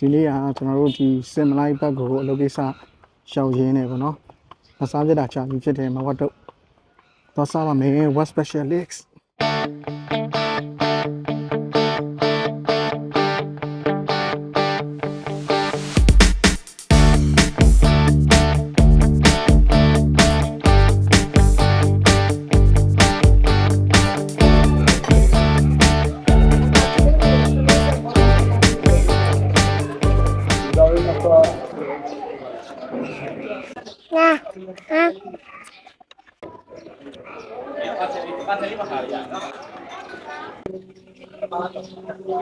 ဒီနေ့ကကျွန်တော်တို့ဒီစင်မလိုက်ဘက်ကိုအလုပ်ကိစ္စရှောင်ရင်းနေပေါ့နော်မစားပြတာချာပြီးဖြစ်တယ်မဝတ်တော့တော့စားပါမယ် what specialist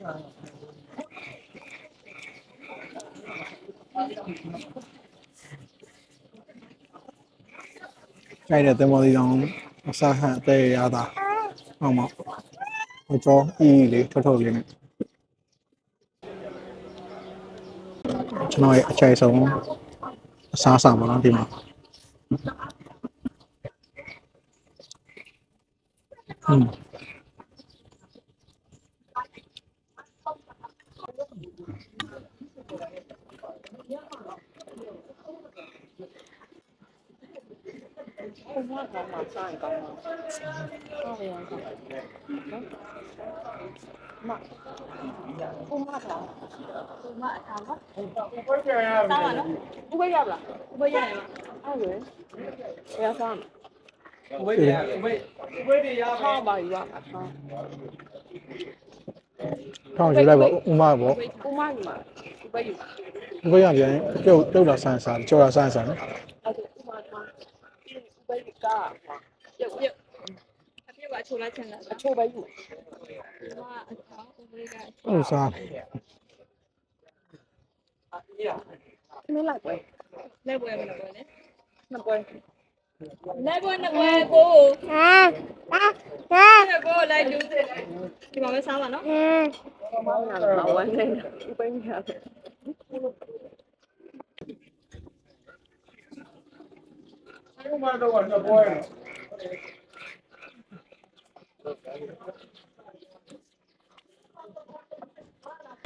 ကြိုက်တဲ့တင်မော်ဒီကောင်အစားဟန်အသေးရတာဟုတ်မှာအကျော်အီးလေးထွက်ထုတ်လေးနဲ့ကျွန်တော်ရဲ့အချိုက်ဆုံးအစားအစာပါနော်ဒီမှာอืม ကိုမထားမှာစားရင်ကောင်းမှာဟုတ်ရအောင်ကောင်းနော် မကိုမထားကိုမထားပါဘယ်ကြရရမလဲစားပါနော်ဘယ်ရပါလားဘယ်ရရမှာအဲ့လိုရစားမှာဝိတ်ရဝိတ်ဝိတ်ရရထားပါယူပါထားထောင်းယူလိုက်ပါဥမာပေါ့ကိုမယူမှာဘယ်ယူမှာဘယ်ရပြန်ပြုတ်ပြုတ်လာဆန်းဆန်းကြော်လာဆန်းဆန်းနော်အဲ့ဒါကိုမထားဘယ်ယူကပြုတ်ပြုတ်အပြည့်ပါချိုးလိုက်ချင်လားအချိုးပဲယူ không sao mới lại quên. Lại quên mình quên đấy. Mình quên. Lại quên là quên cô. À à à cô lại chú thế này thì mà mới sao mà nó mong là lẩu anh đây bên nhà Hãy subscribe cho kênh Ghiền Mì Gõ Để không bỏ lỡ những video hấp dẫn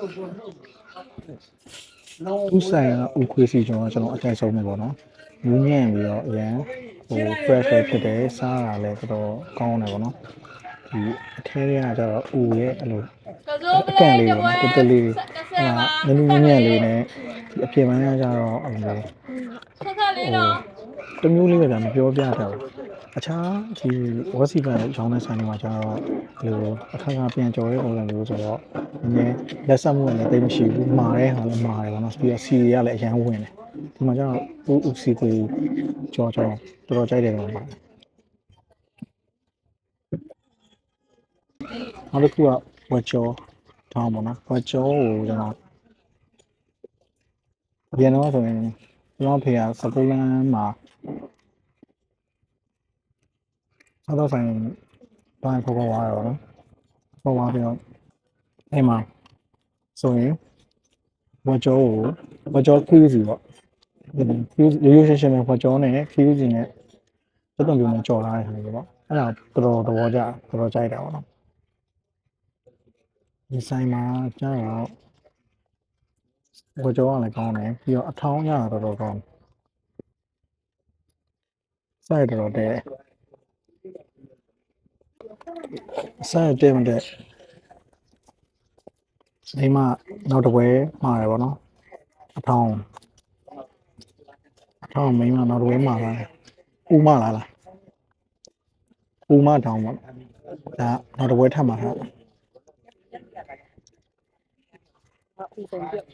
ပိန်းရတယ်ဘုမတော့ကတော့ပွဲဥဆိုင်ကဥခွေးစီကျွန်တော်ကျွန်တော်အကြိုက်ဆုံးပဲပေါ့နော်မူးညံ့ပြီးတော့အရန်ဟို fresh ပဲဖြစ်တယ်စားတာလည်းတော်တော်ကောင်းတယ်ပေါ့နော်ဒီအထဲထဲကကျတော့ဥရဲ့အဲ့လိုအကန့်လေးပေါ့နော်တက်တက်လေးဟာနည်းနည်းညံ့လေးနဲ့ဒီအပြင်ပိုင်းကကျတော့အဲ့လိုဆက်ဆက်လေးနော်တမျိုးလေးပဲဗျာမပြောပြတတ်ဘူး အခြားဒီဝက်စီပန်ရောင်းတဲ့ဆိုင်တွေမှာကျတော့ဒီလိုအခါခါပြန်ကြော်ရဲပုံစံမျိုးဆိုတော့နည်းနည်းလက်ဆက်မှုလည်းတိတ်မရှိဘူးမာတဲ့ဟာလည်းမာတယ်ပေါ့နော်ပြီးတော့စီရလည်းအရန်ဝင်တယ်ဒီမှာကျတော့ဦးဦးစီကိုကြော်ကြော်တော်တော်ကြိုက်တယ်တော့ပါနောက်တစ်ခုကဝက်ကြောထောင်းပေါ့နော်ဝက်ကြောကိုကျွန်တော်အပြင်တော့ဆိုရင်ကျွန်တော်ဖေကစပူလန်မှာ စားတော့ဆိုင်တိုင်းဖော်ပေါ်သွားတော့နော်ဖော်သွားပြီးတော့အဲ့မှာဆိုရင်ဝါကြောကိုဝါကြောခီးစီပေါ့ခီးရိုးရိုးရှင်းရှင်းပဲဝါကြောနဲ့ခီးစီနဲ့တော်တော်မျိုးနဲ့ကြော်လာတဲ့ဟာတွေပေါ့အဲ့ဒါတော်တော်သဘောကျတော်တော်ကြိုက်တာပေါ့နော်ဒီဆိုင်မှာကျတော့ဝါကြောကလည်းကောင်းတယ်ပြီးတော့အထောင်းရတာတော်တော်ကောင်းစိုက်တော်တော်တဲ့ အစားတဲမတဲ့မိမနောက်တစ်ပွဲမှာရပါတော့အထောင်းအထောင်းမိမနောက်တစ်ပွဲမှာလာတယ်ဦးမလာလားဦးမတောင်းပါဒါနောက်တစ်ပွဲထပ်မှာထားဟာဥဆုံးပြက်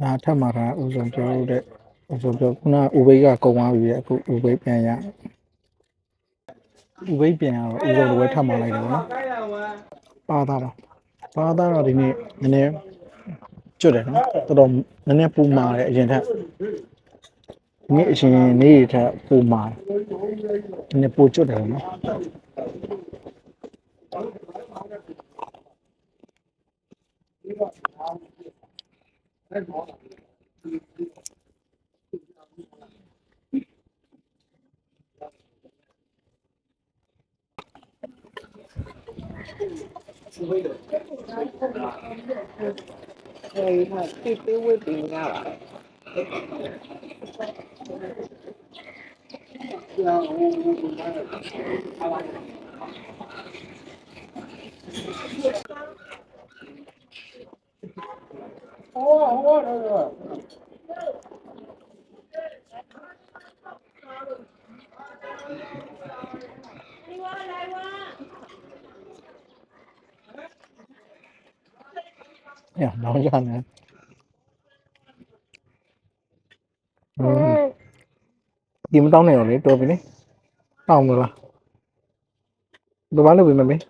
ဒါထပ်မှာထားဦးဆုံးပြောတဲ့ဦးဆုံးပြောခုနဥပိ္ပကကုံသွားပြီလေအခုဥပိ္ပပြန်ရ ဥပိ္ပံကတော့အေဇောတဝဲထပ်မှလိုက်တယ်ဗောနော်ပါသားပါပါသားတော့ဒီနေ့နည်းနည်းကျွတ်တယ်နော်တော်တော်နည်းနည်းပူမာတယ်အရင်ထက်ဒီနေ့အရင်နေ့ထက်ပူမာတယ်နည်းနည်းပူကျွတ်တယ်ဗောနော်အဲ့တော့ 对，他最最会评价吧。对啊，我我我那个，他玩的。好啊好啊，这个。Ya dalgan ya. Gimana tahun nih orang itu apa ini? Tahun gak lah. Bagaimana bu mày,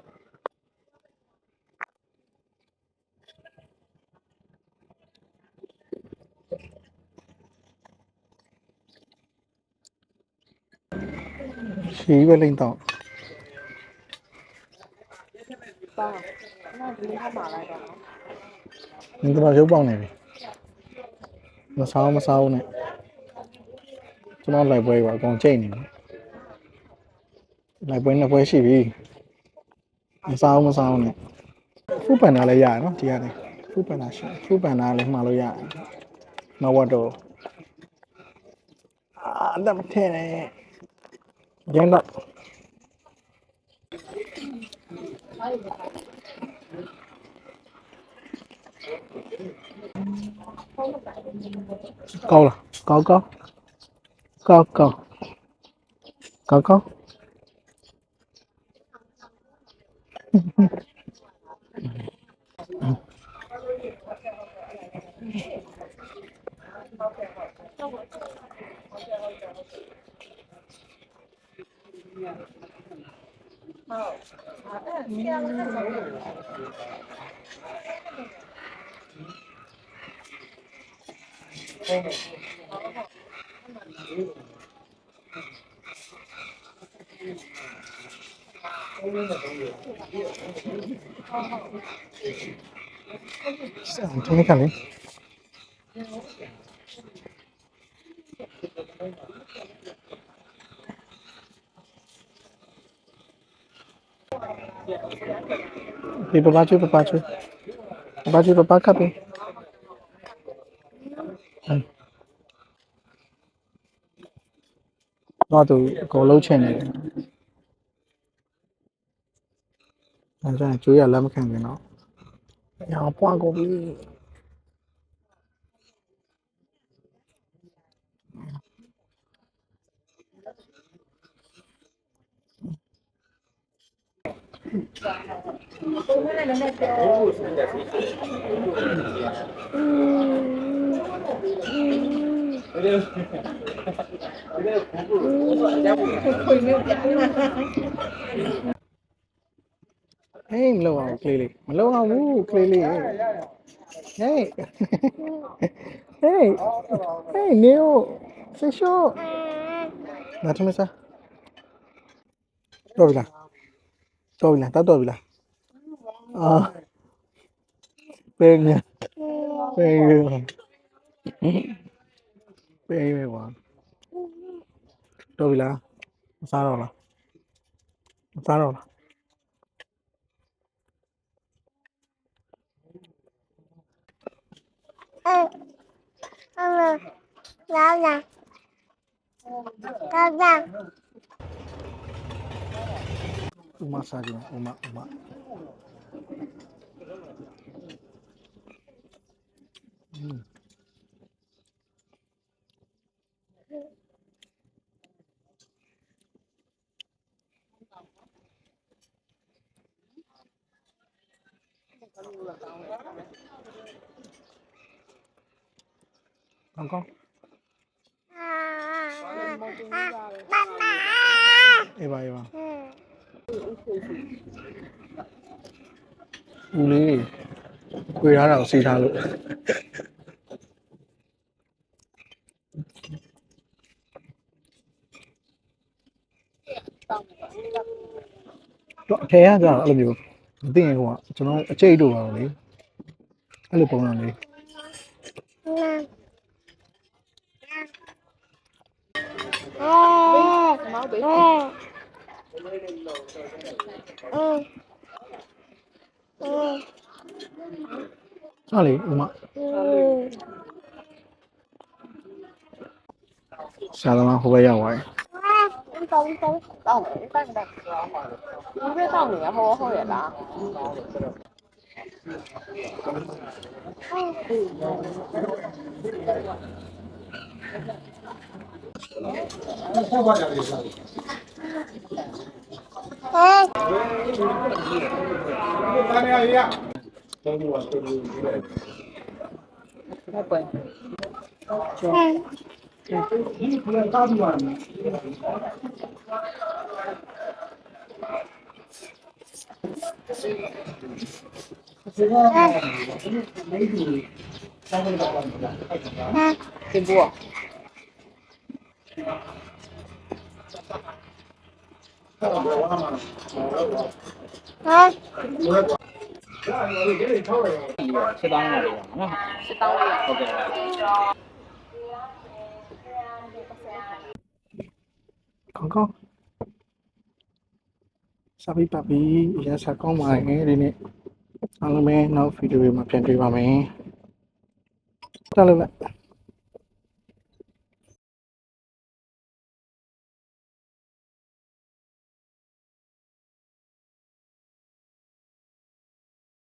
Chỉ về linh tỏ. Vâng, cái này thì mình đã bảo lại rồi. ဒီမှာရုပ်ပေါက်နေပြီမစားမစားဘူးနဲ့ကျွန်တော်လိုက်ပွဲပါအကောင်ချိန်နေတယ်လိုက်ပွဲနှစ်ပွဲရှိပြီမစားမစားဘူးနဲ့ဖူပန်နာလည်းရတယ်နော်ဒီကနေဖူပန်နာရှိဖူပန်နာလည်းမှားလို့ရတယ်မဝတ်တော့အာတမ်းထဲနေရင်းတော့ 高了，高高，高高，高高。嗯嗯嗯。嗯。嗯，嗯，这样子。Tem que ali. Pipa, bate, pipa, bate. e pipa, bate, capim. တော့သူအကုန်လုံးချင်နေတယ်အဲဒါကျွေးရလက်မခံခင်တော့ညာပွားကုန်ပြီဟေးမ Hey, Malawa, clearly. Malawa, woo, clearly. Hey. hey. Hey, Neo. Say show. Natumisa. Dobila. Dobila, ta dobila. Ah. Pega. Pega. ပေးပဲကွာတော်ပြီလားမစားတော့လားမစားတော့လားเออเออแล้วนะแล้วนะอุมาซาจิอุมาอุมา Mm. con? Con Eva, vào, Ú lý. Quy ra đảo xì thà lụ Thế á, ra đảo làm gì không? ယ်တော့အထယ်ကကြတော့အဲ့လိုမျိုးမသိရင်ကွာကျွန်တော်အကျိတ်တို့ပါတော့လေအဲ့လိုပုံစံလေးမောက်ဘေးဟာလေဥမဆရာသမားဟိုဘက်ရောက်သွားတယ် 到你到你，后那个那个，啊别到你啊！好好好也打。哎。咱俩一样。那贵。嗯。cái bùa à. Sẽ tăng là được, sẽ tăng được. ကဲ့ကောင်းကောင်းစာပြီးပတ်ပြီးရန်စားကောင်းပါရဲ့ဒီနေ့အားလုံးပဲနောက်ဗီဒီယိုမှာပြန်တွေ့ပါမယ်တက်လို့လိုက်